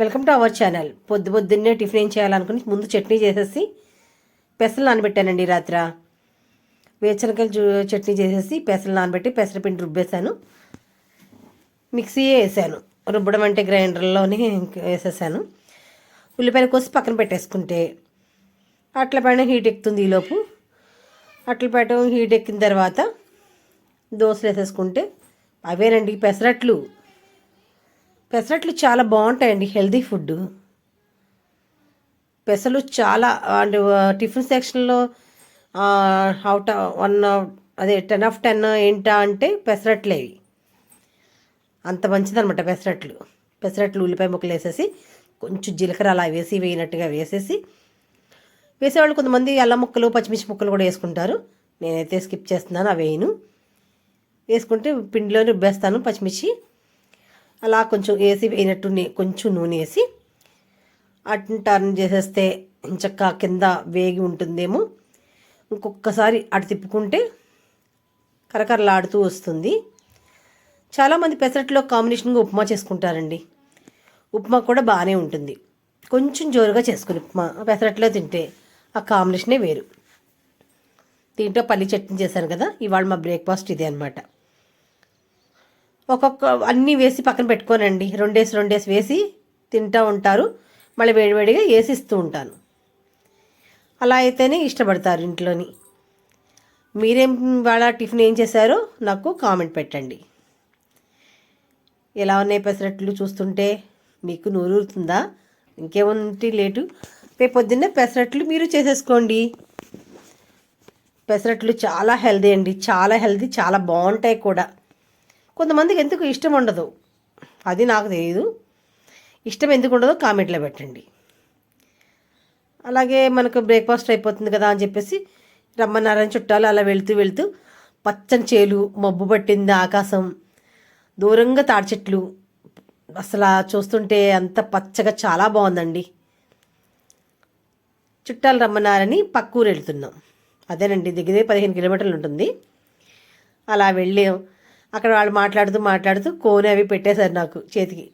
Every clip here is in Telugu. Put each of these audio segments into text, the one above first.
Welcome to our channel. పొద్దు పొద్దున్నే టిఫిన్ ఏం చేయాలనుకుని ముందు చట్నీ చేసేసి పెసలు నానబెట్టానండి రాత్ర. వేరుశనగలు చూ- చట్నీ చేసేసి పెసలు నానబెట్టి పెసరపిండి రుబ్బేశాను. మిక్సీ వేసాను. రుబ్బడం అంటే గ్రైండర్లోనే వేసేసాను. ఉల్లిపాయలు కోసి పక్కన పెట్టేసుకుంటే అట్ల పైన హీట్ ఎక్కుతుంది ఈలోపు. అట్ల పైన హీట్ ఎక్కిన తర్వాత దోశలు వేసేసుకుంటే అవేనండి పెసరట్లు. పెసరట్లు చాలా బాగుంటాయండి హెల్దీ ఫుడ్ పెసలు చాలా అండ్ టిఫిన్ సెక్షన్లో అవుట్ వన్ అదే టెన్ ఆఫ్ టెన్ ఏంటా అంటే పెసరట్లేవి అంత మంచిదనమాట పెసరట్లు. పెసరట్లు ఉల్లిపాయ ముక్కలు వేసేసి కొంచెం జీలకర్ర అలా వేసి వేయినట్టుగా వేసేసి వేసేవాళ్ళు కొంతమంది అల్లం ముక్కలు పచ్చిమిర్చి ముక్కలు కూడా వేసుకుంటారు. నేనైతే స్కిప్ చేస్తున్నాను అవి వేయను. వేసుకుంటే పిండిలోనే రుబ్బేస్తాను పచ్చిమిర్చి. అలా కొంచెం వేసి వేయినట్టు కొంచెం నూనె వేసి అటు టర్న్ చేసేస్తే చక్క కింద వేగి ఉంటుందేమో. ఇంకొకసారి అటు తిప్పుకుంటే కరకరలాడుతూ వస్తుంది. చాలామంది పెసరట్లో కాంబినేషన్గా ఉప్మా చేసుకుంటారండి. ఉప్మా కూడా బాగానే ఉంటుంది. కొంచెం జోరుగా చేసుకుని ఉప్మా పెసరట్లో తింటే ఆ కాంబినేషనే వేరు. దీంట్లో పల్లి చట్నీ చేశాను కదా ఇవాళ మా బ్రేక్ఫాస్ట్ ఇదే అనమాట ఒక్కొక్క అన్నీ వేసి పక్కన పెట్టుకోనండి. రెండేసి రెండేసి వేసి తింటూ ఉంటారు. మళ్ళీ వేడివేడిగా వేసిస్తూ ఉంటాను. అలా అయితేనే ఇష్టపడతారు ఇంట్లోని. మీరేం వాళ్ళ టిఫిన్ ఏం చేశారో నాకు కామెంట్ పెట్టండి. ఎలా ఉన్నాయి పెసరట్లు చూస్తుంటే? మీకు నూరుతుందా ఇంకేముంది లేటు? రేపు పొద్దున్నే పెసరట్లు మీరు చేసేసుకోండి. పెసరట్లు చాలా హెల్దీ అండి. చాలా హెల్దీ చాలా బాగుంటాయి కూడా. కొంతమందికి ఎందుకు ఇష్టం ఉండదు? అది నాకు తెలియదు ఇష్టం ఎందుకు ఉండదో కామెంట్లో పెట్టండి. అలాగే మనకు బ్రేక్ఫాస్ట్ అయిపోతుంది కదా అని చెప్పేసి రమ్మన్నారని చుట్టాలు అలా వెళ్తూ వెళుతూ పచ్చని చేలు మబ్బు పట్టింది ఆకాశం దూరంగా తాడి చెట్లు. అసలు చూస్తుంటే అంత పచ్చగా చాలా బాగుందండి. చుట్టాలు రమ్మన్నారని పక్కూరు వెళ్తున్నాం. అదేనండి దగ్గరే పదిహేను కిలోమీటర్లు ఉంటుంది. అలా వెళ్ళాం. అక్కడ వాళ్ళు మాట్లాడుతూ మాట్లాడుతూ కోన్ అవి పెట్టేశారు నాకు చేతికి.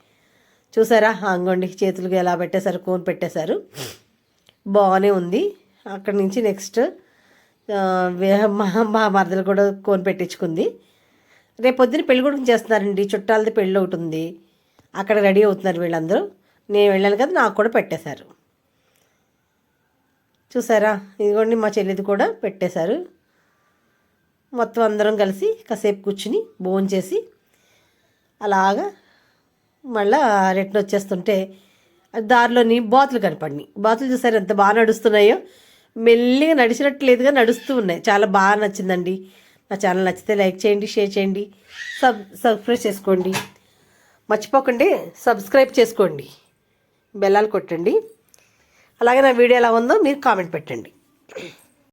చూసారా? అంగండి చేతులకు ఎలా పెట్టేశారు? కోన్ పెట్టేశారు. బాగానే ఉంది. అక్కడి నుంచి నెక్స్ట్ మా మా మరదలు కూడా కోన్ పెట్టించుకుంది. రేపు పొద్దున పెళ్ళి కూడా చేస్తున్నారండి. చుట్టాలది పెళ్ళి ఒకటి ఉంది. అక్కడ రెడీ అవుతున్నారు వీళ్ళందరూ. నేను వెళ్ళాను కదా నాకు కూడా పెట్టేశారు. చూసారా? ఇదిగోండి మా చెల్లిది కూడా పెట్టేశారు. మొత్తం అందరం కలిసి కాసేపు కూర్చుని భోంచేసి అలాగా మళ్ళా రిటర్న్ వచ్చేస్తుంటే దారిలోని బాతులు కనపడినాయి. బాతులు చూసారు ఎంత బాగా నడుస్తున్నాయో? మెల్లిగా నడిచినట్లేదుగా నడుస్తూ ఉన్నాయి. చాలా బాగా నచ్చిందండి. నా ఛానల్ నచ్చితే లైక్ చేయండి షేర్ చేయండి సబ్ సబ్స్క్రైబ్ చేసుకోండి. మర్చిపోకండి సబ్స్క్రైబ్ చేసుకోండి. బెల్లాలు కొట్టండి. అలాగే నా వీడియో ఎలా ఉందో మీరు కామెంట్ పెట్టండి.